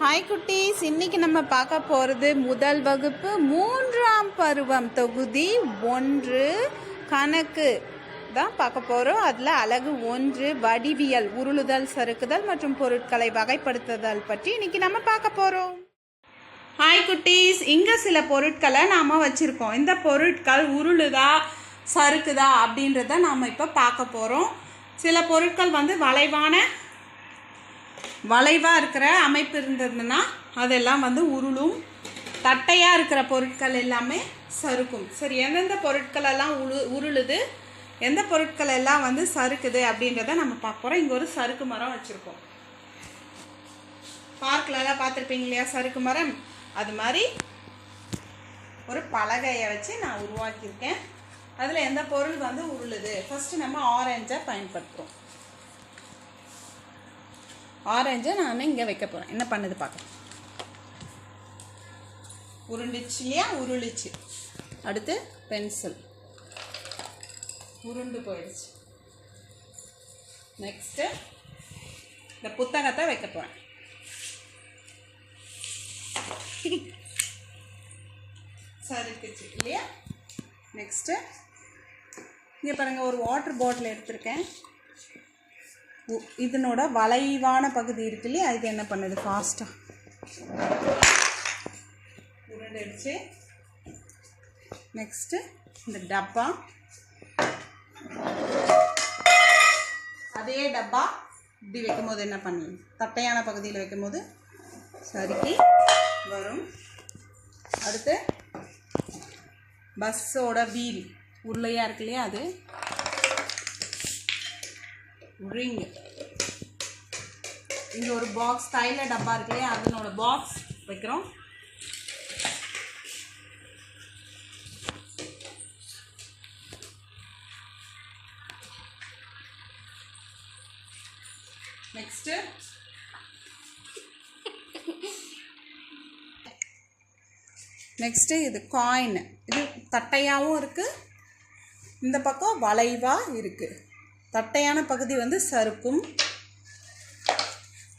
Hi குட்டீஸ். இன்னைக்கு நம்ம பார்க்க போகிறது முதல் வகுப்பு மூன்றாம் பருவம் தொகுதி ஒன்று கணக்கு தான் பார்க்க போகிறோம் அதில் அழகு ஒன்று வடிவியல் உருளுதல் சறுக்குதல் மற்றும் பொருட்களை வகைப்படுத்துதல் பற்றி இன்னைக்கு நம்ம பார்க்க போகிறோம் ஹாய் குட்டீஸ். இங்கே சில பொருட்களை நாம் வச்சுருக்கோம். இந்த பொருட்கள் உருளுதா சறுக்குதா அப்படின்றத நாம் இப்போ பார்க்க போகிறோம் சில பொருட்கள் வந்து வளைவான வளைவாக இருக்கிற அமைப்பு இருந்ததுன்னா அதெல்லாம் வந்து உருளும். தட்டையாக இருக்கிற பொருட்கள் எல்லாமே சறுக்கும். சரி எந்தெந்த பொருட்கள் எல்லாம் உரு உருளுது எந்த பொருட்கள் எல்லாம் வந்து சறுக்குது அப்படின்றத நம்ம பார்க்க போகிறோம் இங்கே ஒரு சறுக்கு மரம் வச்சுருக்கோம். பார்க்கிலலாம் பார்த்துருப்பீங்க இல்லையா? சறுக்கு மரம். அது மாதிரி ஒரு பலகையை வச்சு நான் உருவாக்கியிருக்கேன். அதில் எந்த பொருள் வந்து உருளுது? ஃபஸ்ட்டு நம்ம ஆரஞ்சை பயன்படுத்துகிறோம் ஆரஞ்சை நான் இங்கே வைக்க போகிறேன் என்ன பண்ணுது பார்க்கலாம் உருண்டுச்சு இல்லையா? உருளிச்சு. அடுத்து பென்சில் உருண்டு போயிடுச்சு. நெக்ஸ்ட்டு இந்த புத்தகத்தை வைக்க போகிறேன் சறுக்குச்சு இல்லையா? நெக்ஸ்ட்டு இங்கே பாருங்கள் ஒரு வாட்டர் பாட்டில் எடுத்திருக்கேன். இதனோட வளைவான பகுதி இருக்கு இல்லையா? இது என்ன பண்ணுது? ஃபாஸ்ட்டாக உருண்டடிச்சு நெக்ஸ்ட்டு இந்த டப்பா. அதே டப்பா இப்படி வைக்கும்போது என்ன பண்ணி தட்டையான பகுதியில் வைக்கும்போது சறுக்கி வரும். அடுத்து பஸ்ஸோட வீல் உருளையாக இருக்கு இல்லையா அது? ரிங் இங்கே ஒரு பாக்ஸ் தைல டப்பா இருக்கு இல்லையா அதனோட பாக்ஸ் வைக்கிறோம். நெக்ஸ்ட்டு நெக்ஸ்ட்டு இது காயின் இது தட்டையாகவும் இருக்குது இந்த பக்கம் வளைவாக இருக்குது தட்டையான பகுதி வந்து சறுக்கும்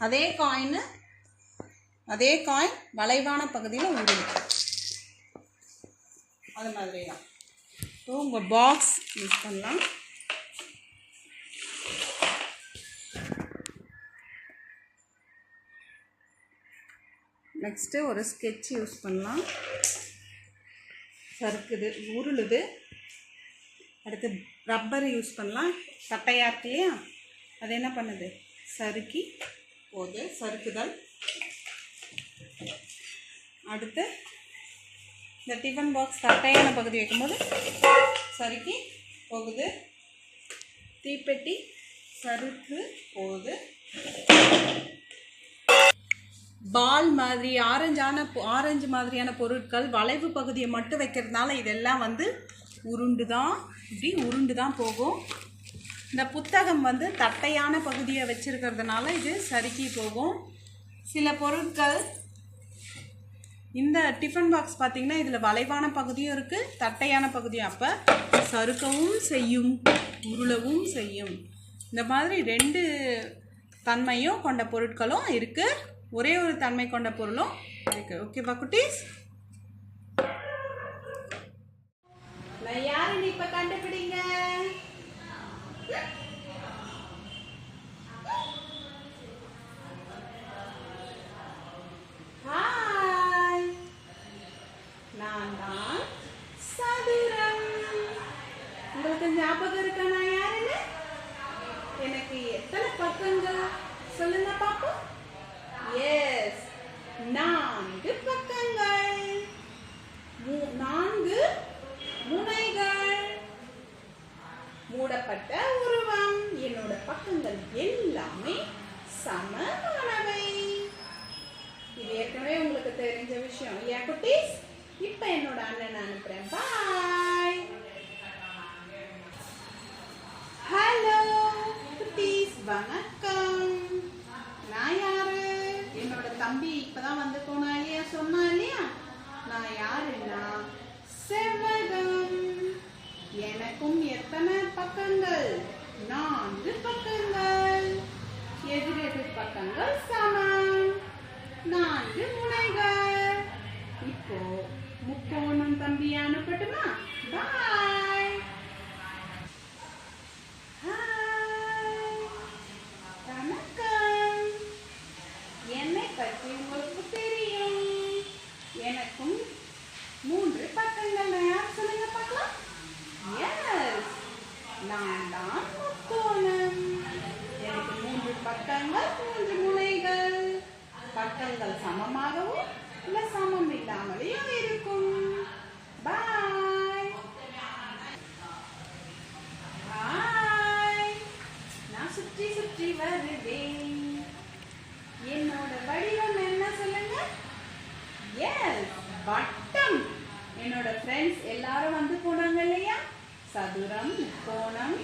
அதே காயின் அதே காயின் வளைவான பகுதியில் உருளும் அது மாதிரி தான் ஸோ உங்கள் பாக்ஸ் யூஸ் பண்ணலாம். நெக்ஸ்ட்டு ஒரு ஸ்கெட்ச் யூஸ் பண்ணலாம். சறுக்குது உருளுது. அடுத்து ரப்பர் யூஸ் பண்ணலாம். தட்டையாக இருக்கு இல்லையா அது என்ன பண்ணுது? சறுக்கி போகுது சறுக்குதல். அடுத்து இந்த டிஃபன் பாக்ஸ் தட்டையான பகுதி வைக்கும்போது சறுக்கி போகுது. தீப்பெட்டி சறுக்கு போகுது. பால் மாதிரி ஆரஞ்சான ஆரஞ்சு மாதிரியான பொருட்கள் வளைவு பகுதியை மட்டும் வைக்கிறதுனால இதெல்லாம் வந்து உருண்டு தான் இப்படி உருண்டு தான் போகும். இந்த புத்தகம் வந்து தட்டையான பகுதியை வச்சுருக்கிறதுனால இது சறுக்கி போகும். சில பொருட்கள் இந்த டிஃபன் பாக்ஸ் பார்த்தீங்கன்னா இதில் வளைவான பகுதியும் இருக்குது தட்டையான பகுதியும். அப்போ சறுக்கவும் செய்யும் உருளவும் செய்யும். இந்த மாதிரி ரெண்டு தன்மையும் கொண்ட பொருட்களும் இருக்குது ஒரே ஒரு தன்மை கொண்ட பொருளும் இருக்குது ஓகேவா குட்டீஸ் நான் யாருன்னு இப்ப கண்டுபிடிங்க? ஹாய் நான் சதுரம். உங்களுக்கு ஞாபகம் இருக்கா நான் யாருன்னு? எனக்கு எத்தனை பக்கங்கள்? சொல்லுங்க பாப்போம். எஸ் நான்கு பக்கங்கள் மூ- நான்கு முனைகள் மூடப்பட்ட உருவம் என்னோட பக்கங்கள் எல்லாமே சமமானவை. இது ஏற்கனவே உங்களுக்கு தெரிஞ்ச விஷயம் இல்லையா குட்டீஸ்? இப்ப என்னோட அண்ணன் அனுப்புறேன். பாய் ஹலோ குட்டீஸ் வணக்கம். நான் யாரு? என்னோட தம்பி இப்பதான் வந்து போனா இல்லையா சொன்னா இல்லையா? நான் யாருன்னா? செவ்வகம். எனக்கும் எத்தனை பக்கங்கள்? நான்கு பக்கங்கள். எதிரெதிர் பக்கங்கள் சமம். நான்கு முனைகள். என்னோட ஃப்ரெண்ட்ஸ் எல்லாரும் வந்து போனாங்க இல்லையா? சதுரம் கோணம்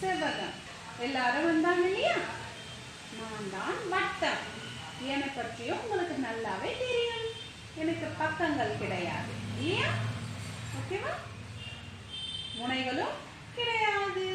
செவ்வகம். எல்லாரும் வந்தாங்க இல்லையா? நான் தான் வட்டம். என்னை பற்றியும் உங்களுக்கு நல்லாவே தெரியும். எனக்கு பக்கங்கள் கிடையாது. இல்லையா? ஓகேவா முனைகளும் கிடையாது.